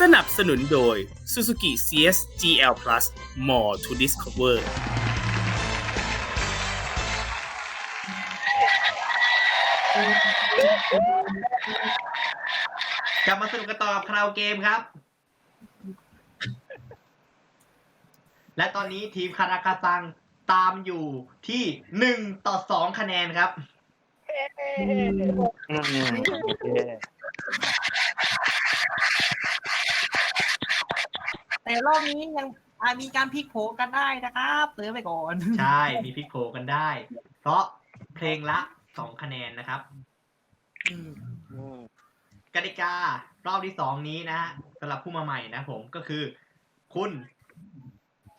สนับสนุนโดย Suzuki CS GL Plus More to Discover กลับมาสนุกกันต่อกับคราวเกมครับ และตอนนี้ทีมคาราคาซังตามอยู่ที่หนึ่งต่อสองคะแนนครับ แต่รอบนี้ยังอาจมีการพลิกโผกันได้นะครับเตือนไปก่อน ใช่ มีพลิกโผกันได้ เพราะเพลงละสองคะแนนนะครับกติการอบที่สองนี้นะฮะสำหรับผู้มาใหม่นะผมก็คือ คุณ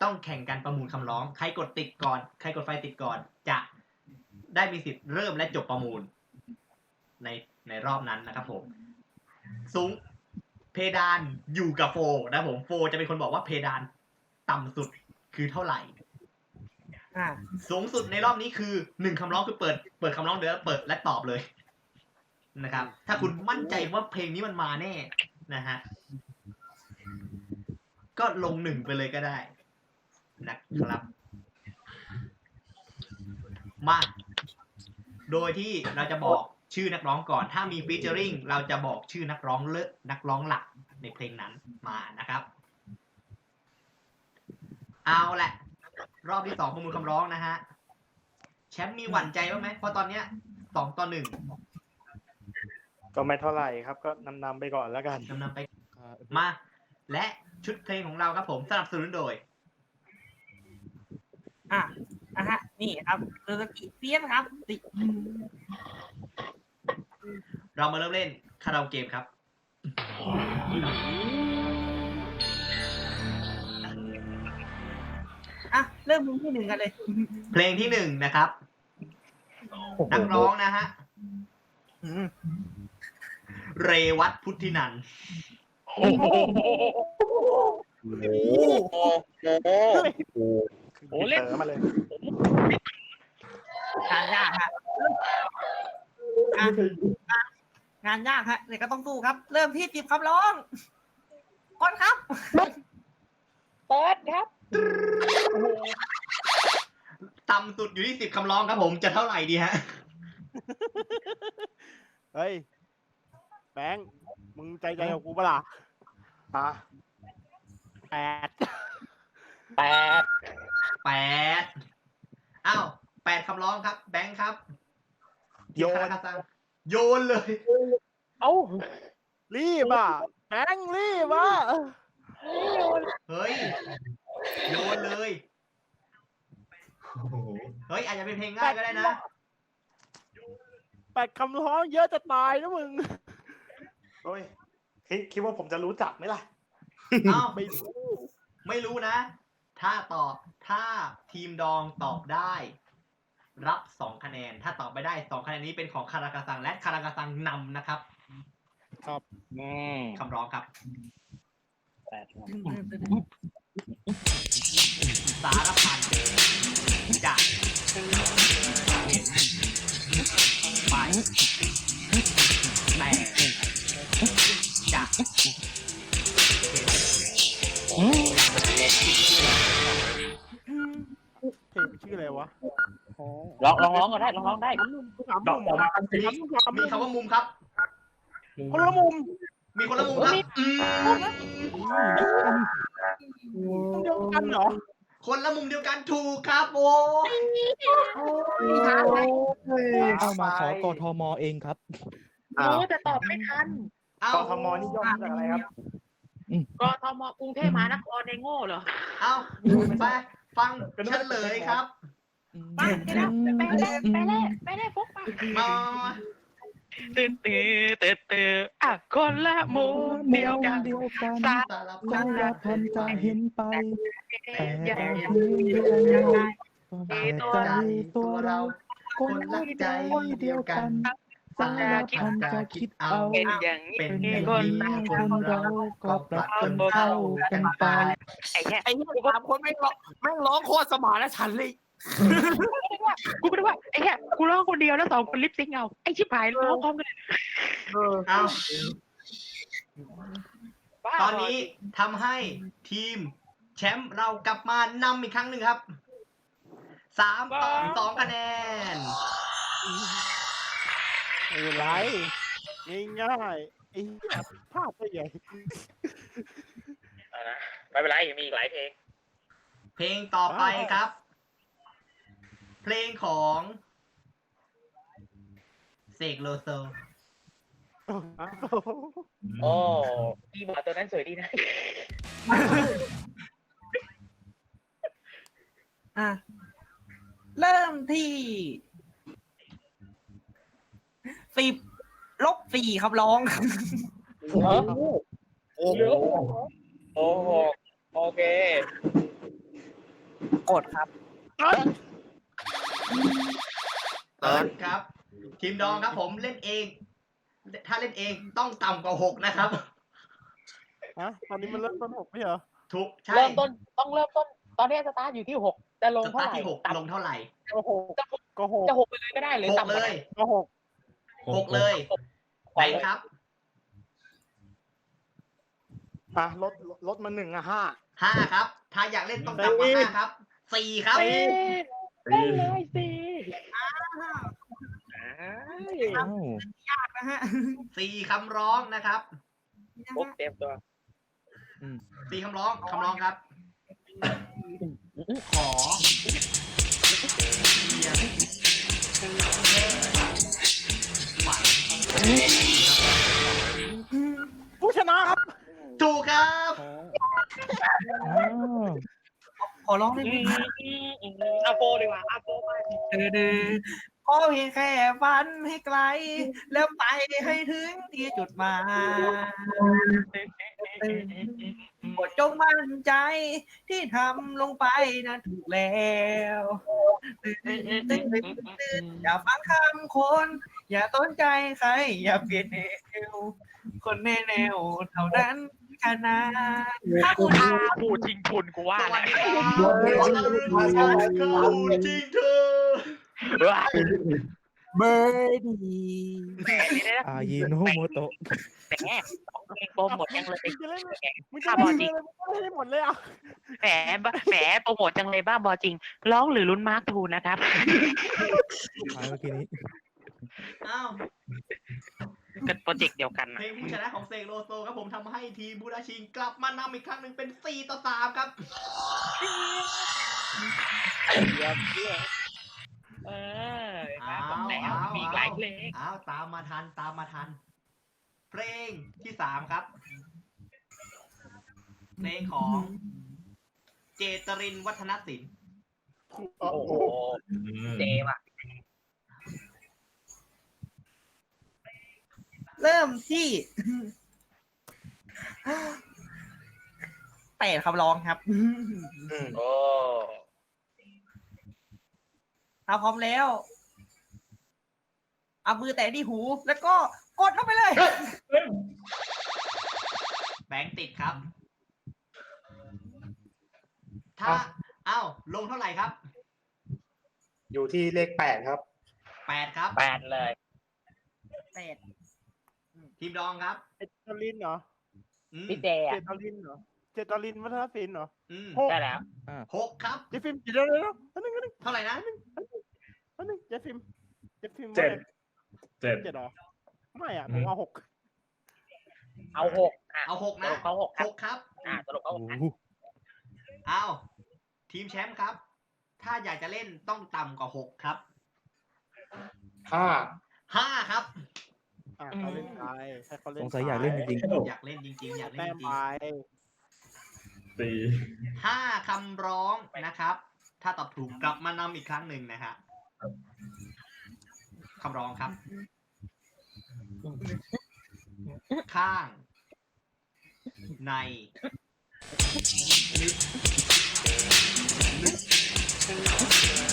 ต้องแข่งกันประมูลคำร้อง ใครกดติดก่อน ใครกดไฟติดก่อน จะได้มีสิทธิ์เริ่มและจบประมูล ในในรอบนั้นนะครับผมสูง เพดานอยู่กับโฟนะผมโฟจะเป็นคนบอกว่าเพดานต่ำสุดคือเท่าไหร่ อ่า สูงสุดในรอบนี้คือหนึ่งคำร้องคือเปิด เปิดคำร้องเดี๋ยวเปิดและตอบเลยนะครับ ถ้าคุณมั่นใจว่าเพลงนี้มันมาแน่นะฮะก็ลงหนึ่งไปเลยก็ได้นะครับ มา โดยที่เราจะบอก ชื่อนักร้องก่อน ถ้ามีฟีเจอริงเราจะบอกชื่อนักร้องเลอะนักร้องหลักในเพลงนั้นมานะครับ เอาแหละ รอบที่สองประมูลคำร้องนะฮะแชมป์มีหวั่นใจบ้างไหมเพราะตอนเนี้ยสองต่อหนึ่งก็ไม่เท่าไหร่ครับ ก็นำนำๆไปก่อนแล้วกันนำนำไปมา และชุดเพลงของเราครับผมสนับสนุนโดย อะอะฮะ นี่ครับเซอร์กิเซียนครับติ เรามาเริ่มเล่นคาราโอเกมครับ อะ เริ่มมุมที่หนึ่งกันเลย เพลงที่หนึ่งนะครับ นักร้องนะฮะอืมเรวัตพุทธินันท์โอ้โหโอ้เล่นเต๋อมาเลยงานยากฮะอะอะ งานยากฮะเดี๋ยวก็ต้องสู้ครับ เริ่มที่จิบคำร้องก่อนครับเปิดครับต่ำสุดอยู่ที่สิบคำร้องครับผมจะเท่าไหร่ดีฮะ เฮ้ยแบงค์มึงใจใจกับกูปะล่ะอะแปดแปดแปดอ้าวแปดคำร้องครับ แบงค์ครับ โยคานราคาซังโยนเลย เอ้ารีบอะแบงค์รีบอะเฮ้ย โยนเลยเฮ้ยอาจจะเป็นเพลงง่ายก็ได้นะแปดคำร้องเยอะจะตายนะมึงโอ้ยคิดคิดว่าผมจะรู้จักไหมล่ะเอ้าไม่รู้ ไม่รู้นะ ถ้าตอบ ถ้าทีมดองตอบได้ รับสองคะแนน ถ้าตอบไม่ได้สองคะแนนนี้เป็นของคาราคาซังและคาราคาซังนำนะครับอืมคำร้องครับแปดครับสารพันจะเห็นไปแต่จะเห็น ลองลองร้องก็ได้ลองร้องได้สามมุมสามมุมสามมีมุมคำว่ามุมครับ คนละมุมมีคนละมุมครับอืมมุมเดียวกันเหรอคนละมุมเดียวกันถูกครับโอ้เอามาขอกทมเองครับ อ้าว รู้แต่ตอบไม่ทันเอ้ากทมนี่ย่อมาจากอะไรครับ กทมกรุงเทพมหานครในโง่เหรอ เอ้าไปฟังเฉลยครับ ไปไปแล้วไปแล้วไปแล้วไปแล้วฟุกไปมาตื่นตื่นตื่นตื่นอะคนละมุมเดียวกันเดียวกันสาสาพันละพันจะเห็นไปแต่ย่าแต่อย่าเพียงเดียวกันแต่ใจตัวเราคนนรัรักกใจเดียวกันสารพันจะคิดเอาเป็นอย่างนี้เป็นอย่างคนนี้คนเราก็ปรับกันเข้ากันไปไอ้แค่ไอ้เหี้ยสามคนไม่ร้องไม่ร้องโคตรสมานฉันเลย กูไม่ได้ว่าไอ้แค่กูร้องคนเดียวแล้วสองคนลิปซิงค์เอาไอ้ชิบหายร้องพร้อมกันเอ้าไปบ้าตอนนี้ทำให้ทีมแชมป์เรากลับมานำอีกครั้งหนึ่งครับสามต่อสองคะแนนไม่เป็นไรง่ายๆไอ้เหี้ยพลาดได้ไงเอานะไม่เป็นไรยังมีอีกหลายเพลง เพลงต่อไปครับ เพลงของเสกโลโซโอ้พี่บอร์ดตัวนั้นสวยดีนะ อะ เริ่มที่สิบลบสี่ครับร้อง โอ้โหโอ้โหโอ้โหโอเค กดครับ เติร์ดครับ ทีมดองครับผมเล่นเอง ถ้าเล่นเองต้องต่ำกว่าหกนะครับ ฮะตอนนี้มันเริ่มต้นหกไม่เหรอทุกใช่เริ่มต้นต้องเริ่มต้น ตอนนี้สตาร์ทอยู่ที่หกจะลงสเท่าตาร์ไหทร่ที่หกต่ำลงเท่าไหร่ก็หกก็หกจะหกไปเลยก็ได้หรือหกต่ำกเลว่านั้นยก็หกหกเลยแบงค์ครับอะลดลดมาหนึ่งอะห้าห้าครับ ถ้าอยากเล่นต้องต่ำกว่าห้าครับสี่ครับ สี่ ได้เลยสี่อ้าวนะฮะสี่คำร้องนะครับปุ๊บเตรียมตัวสี่คำร้องคำร้องครับ ขอเพียงแค่ฝันผู้ชนะครับ ถูกครับอ้าว ขอร้องได้ไหมอาโปดีกว่าอาโปไปเดือดขอเพียงแค่ฝันให้ไกล แล้วไปให้ถึงที่จุดหมายกดจงมั่นใจที่ทำลงไปนั้นถูกแล้วอย่าฟังคำคน อย่าต้นใจใคร อย่าเปลี่ยนแนวคนแน่แนวเท่านั้น ขนาดถ้าคุณอาพูดจริงทุนกูว่าสวัแหสละดีครับขอต้อนรับเข้าสู่จริงเธอว้าเบอร์ดีแหมนี่ได้อายิโนโมโตะแหมสองเพลงโปรโมทยังเลยมึงจะเล่นมึงจะบ้าบอเล่นจริงเลยมึงก็เล่นให้หมดเลยอะแหมบ้าแหมโปรโมทจังเลยบ้าบอจริง ร้องหรือลุ้นมาร์คทูนะครับท้ายเมื่อกี้นี้อ้าว กันโปรเจกต์เดียวกันเพนะลงผู้ชนะของเซกโลโซครับผมทำให้ทีมบูราชิงกลับมานำอีกครั้งหนึ่งเป็น 4 ต่อ 3 ครับเดี๋ยวเดี๋ยวเออมาบอกแล้วมีอีกหลายเพลงอ้าวตามมาทันตามมาทัน เพลงที่ 3 ครับ เพลงของ เจตรินวัฒนศิลป์โอ้โอ้โหโหเจว่ะ เริ่มที่ แปดคำร้องครับ โอ้ถ้าพร้อมแล้ว เอามือแตะที่หู แล้วก็กดเข้าไปเลย แบงค์ติดครับ ถ้าอ้าวลงเท่าไหร่ครับ อยู่ที่เลขแปดครับ8ครับ แปดเลยแปด ทีมดองครับเจตลินเหรออืมพี่เจเจอะตลินเหรอเจตลินวัฒนศิลป์เหรอ อืมหกได้แล้ว หกครับ เจฟิล์มเดี๋ยวเดี๋ยวเดี๋ยวอันนึงอันนึงเท่าไหร่นะอันนึงเจฟิล์มเจฟิล์มเจ็ดเจ็ด เจ็ดเหรอไม่อะผมเอาหกเอาหกอะเอาหกสนะรุปเขาหกคหรับกครับ อ่าสรุปเขาโอ้หกนะโหเอาทีมแชมป์ครับ ถ้าอยากจะเล่นต้องต่ำกว่าหกครับห้าห้าครับ อะเขาเล่นไปให้เขาเล่นสงสัยอยากเล่นจริงอยากเล่นจริงๆ อยากเล่แต้นมจริไปงสี่ๆห้าคำร้องนะครับ ถ้าตอบถูกกลับมานำอีกครั้งหนึ่งนะฮะคำร้องครับ ข้าง ในลึกลึก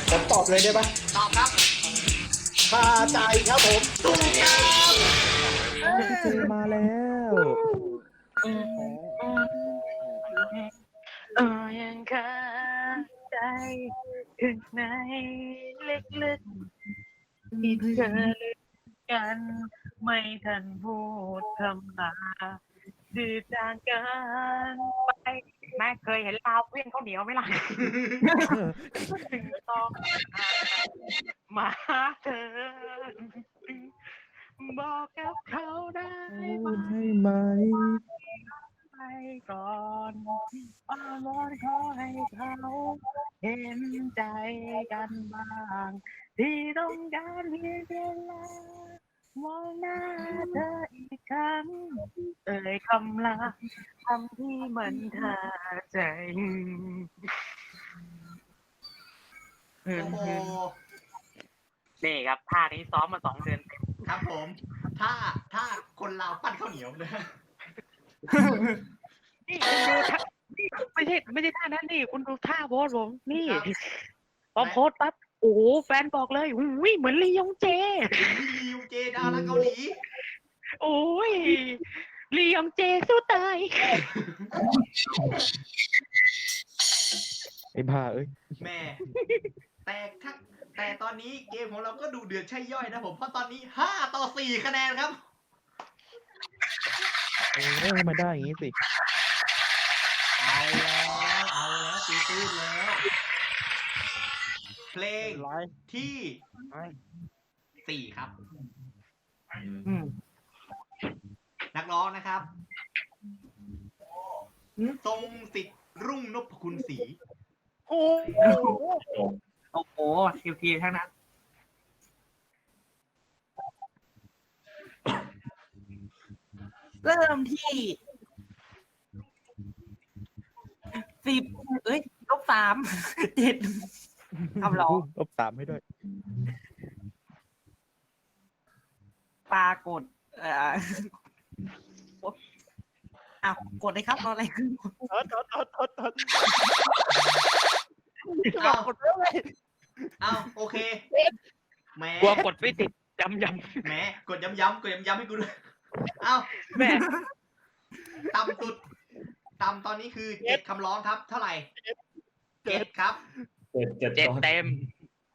ผมตอบเลยได้ปะตอบครับ คาใจครับผมถูกครับเจมาแล้วเออยังคาใจถึงในลึกๆที่เธอลึกกัน ไม่ทันพูดคำลา ดีจางกันไปแม่เคยเห็นลาวเวียนข้าวเหนียวไหมล่ะถึงต้องมาเธอ บอกกับเขาได้ไหมให้ไหมไปก่อนอ้อนวอนขอให้เขาเห็นใจกันบ้าง ที่ต้องการเพียงเวลา มองหน้าเธออีกครั้ง เอ่ยคำลาคำที่มันทาใจโอ้โหนี่ครับท่านี้ซ้อมมาสองเดือนเต็มครับผม ถ้าถ้าคนลาวปั้นข้าวเหนียวนะนี่คุณดูท่านี่ไม่ใช่ไม่ใช่ท่านั้นนี่คุณดูท่าโพสผมนี่ครับพอโพสปั๊บ โอ้โหแฟนบอกเลยอุ้ยเหมือนลียงเจ ลียูเจดาราเกาหลี โอ้ยลียงเจสู้ตาย ไอ้บ้าเอ้ย แม่ แต่ถ้าแต่ตอนนี้เกมของเราก็ดูเดือดใช่ย่อยนะผม เพราะตอนนี้ห้าต่อสี่คะแนนครับ เออให้มาได้อย่างงี้สิ เอาแล้ว เอาแล้วตีตื้นแล้ว เพลงไรที่ไม่สี่ครับอืมนักร้องนะครับหืมทรงสิทธิ์รุ่งนพคุณศรีโอ้โหโอ้โหคิวทีทั้งนั้น เริ่มที่สิบเอ้ยลบสามเจ็ด คำร้องลบสามให้ด้วย ปรากฏเอ่ออ้าวกดเลยครับรออะไรขึ้นเถิดเถิดเถิดเถิดเถิดอ้าวกดเรื่องเลยอ้าวโอเคแหมกลัวกดไม่ติดยำยแหมกดย้ำๆกดย้ำๆให้กูด้วยอ้าวำแม่ต่ำสุดต่ำตอนนี้คือเจ็ดคำร้องครับ เท่าไหร่เจ็ดครับ เจ็ดเจ็ดเจ็ดร้อยเต็ม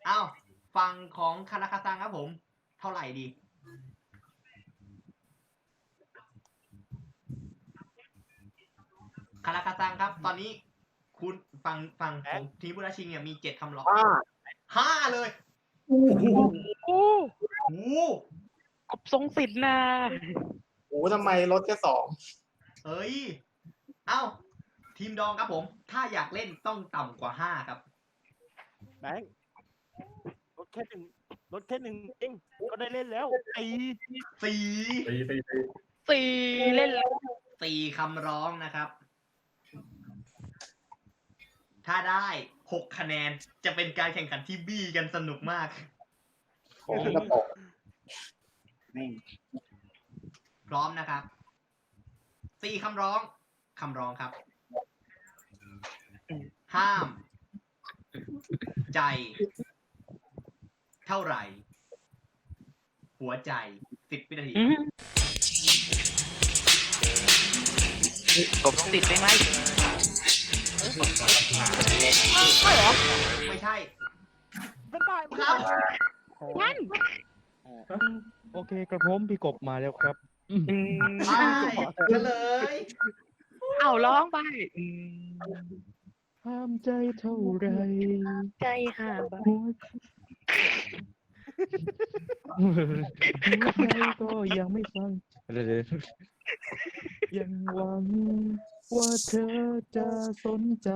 อ้าวฝั่งของคาราคาซังครับผม เท่าไหร่ดี คาราคาซังครับ ตอนนี้คุณฝั่งฝั่งของทีมบุราชิงเนี่ยมีเจ็ดคำร้องห้าห้าเลยโอ้โอ้โหกบทรงสิทธิ์นะโอ้ทำไมลดแค่สองเอ้ย เอ้า ทีมดองครับผม ถ้าอยากเล่นต้องต่ำกว่าห้าครับ แบงค์ลดแค่หนึ่งลดแค่หนึ่งเองก็ได้เล่นแล้วไอ้สี่ตีตีตีสี่เล่นแล้วสี่คำร้องนะครับ ถ้าได้หกคะแนนจะเป็นการแข่งขันที่บี้กันสนุกมาก ของกระป๋องพร้อมนะครับสี่คำร้องคำร้องครับ ห้าม ใจ เท่าไหร่ หัวใจสิบวินาทีอืมกบทรงสิทธิ์เป็นไงไม่ใช่เป็นได้ไหมครับงั้นโอเคกระผมพี่กบมาแล้วครับอืมใช่เฉลย เอาร้องไปอืม ห้ามใจเท่าไรใจหาบาหัวหัวใจก็ยังไม่ฟังเดี๋ยวๆยังหวังว่าเธอจะสนใจ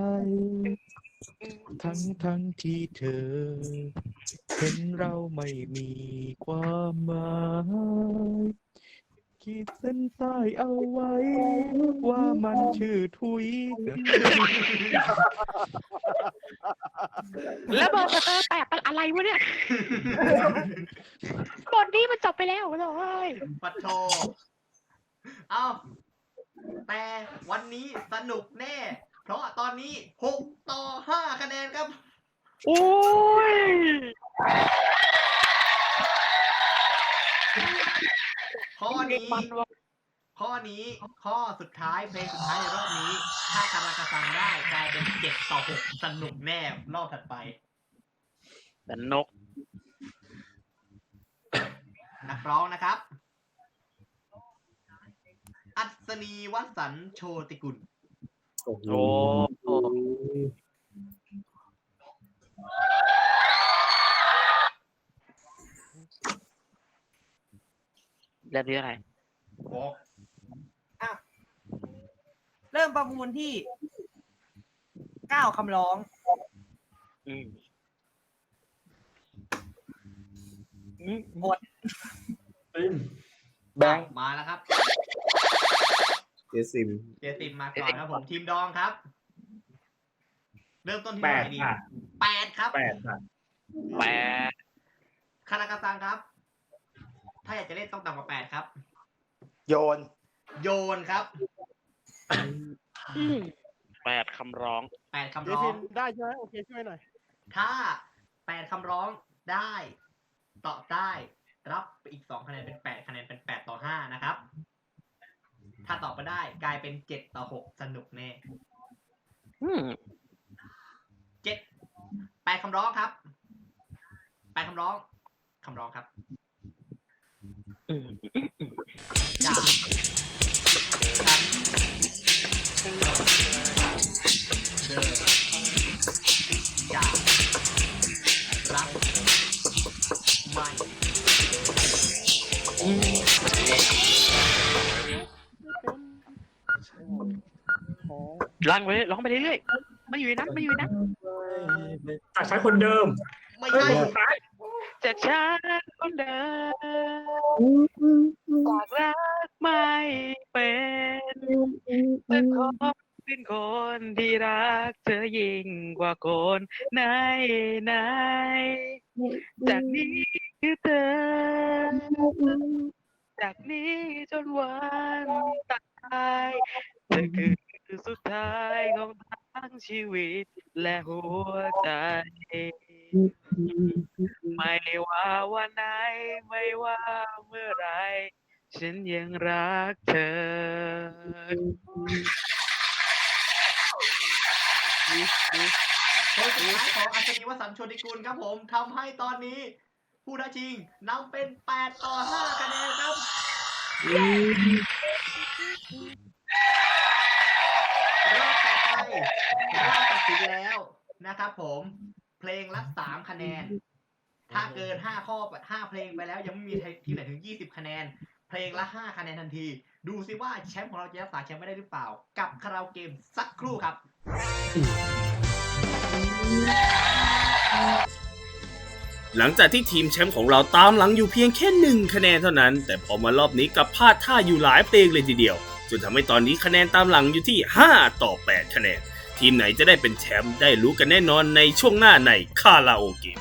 ทั้งทั้งที่เธอ เห็นเราไม่มีความหมาย ขีดเส้นใต้เอาไว้ ว่ามันชื่อทุยแล้วเบอร์สเตอร์แตกเป็นอะไรวะเนี่ยบทนี้มันจบไปแล้วเหรอเว้ยปัดโทเอาแต่วันนี้สนุกแน่ เพราะตอนนี้หกต่อห้าคะแนนครับ โอ้ย ข้อนี้มันว่ะข้อนี้ ข้อสุดท้ายเพลงสุดท้ายในรอบนี้ ถ้าคาราคาซังได้กลายเป็นเจ็ดต่อหกสนุกแน่รอบถัดไปแต่นกนักร้องนะครับ อัศนีวสันต์โชติกุล โอ้โห เริ่มที่อะไรบอกเริ่มประมูลที่เก้าคำร้อง อืมแบงค์มาแล้วครับ เจสิมเจติมมาก่อนครับผมทีมดองครับ เริ่มต้นที่แปเท่าดไหร่ดีค่ะแปดครับแปดค่ะแปดคานากาซังครับถ้าอยากจะเล่นต้องต่ำกว่าแปดครับ โยน โยนครับแปดคำร้อง แปดคำเจร้อสิงนได้ใช่ไหมโอเคช่วยหน่อย ถ้าแปดคำร้องได้ตอบได้ รับไปอีกสองคะแนนเป็นแปดคะแนนเป็นแปดต่อห้านะครับ ถ้าตอบไม่ได้กลายเป็นเจ็ดต่อหกสนุกแน่อืมเจ็ดแปดคำร้องครับแปดคำร้องคำร้องครับอืม จากฉันเดินจากรักไม่ร้องไปร้องไปเรื่อยๆไม่อยู่ในนั้นไม่อยู่ในนั้นจากใช้คนเดิมไม่เอ้ยใช่ จากฉันคนเดิมจากรักไม่เป็นแต่ขอเป็นคนที่รักเธอยิ่งกว่าคนไหนไหนๆจากนี้คือเธอ จากนี้จนวันตายเธอคือสุดท้ายของทั้งชีวิตและหัวใจ ไม่ว่าวันไหน ไม่ว่าเมื่อไหรฉันยังรักเธอ คนสุดท้ายของอัศนีวสันต์โชติกุลครับผมทำให้ตอนนี้ ผู้ท้าชิงนำเป็น 8 ต่อ 5 คะแนนครับ รอบต่อไปรอบตัดสินแล้วนะครับผม เพลงละ3คะแนน ถ้าเกิน5ข้อ5เพลงไปแล้ว ยังไม่มีทีมไหนถึง20คะแนน เพลงละ5คะแนนทันที ดูซิว่าแชมป์ของเราจะรักษาแชมป์ไม่ได้หรือเปล่า กับคาราโอเกมสักครู่ครับ หลังจากที่ทีมแชมป์ของเราตามหลังอยู่เพียงแค่หนึ่งคะแนนเท่านั้น แต่พอมารอบนี้กลับพลาดท่าอยู่หลายเพลงเลยทีเดียวจนทำให้ตอนนี้คะแนนตามหลังอยู่ที่ 5 ต่อ 8 คะแนน ทีมไหนจะได้เป็นแชมป์ได้รู้กันแน่นอนในช่วงหน้าในคาราโอเกะ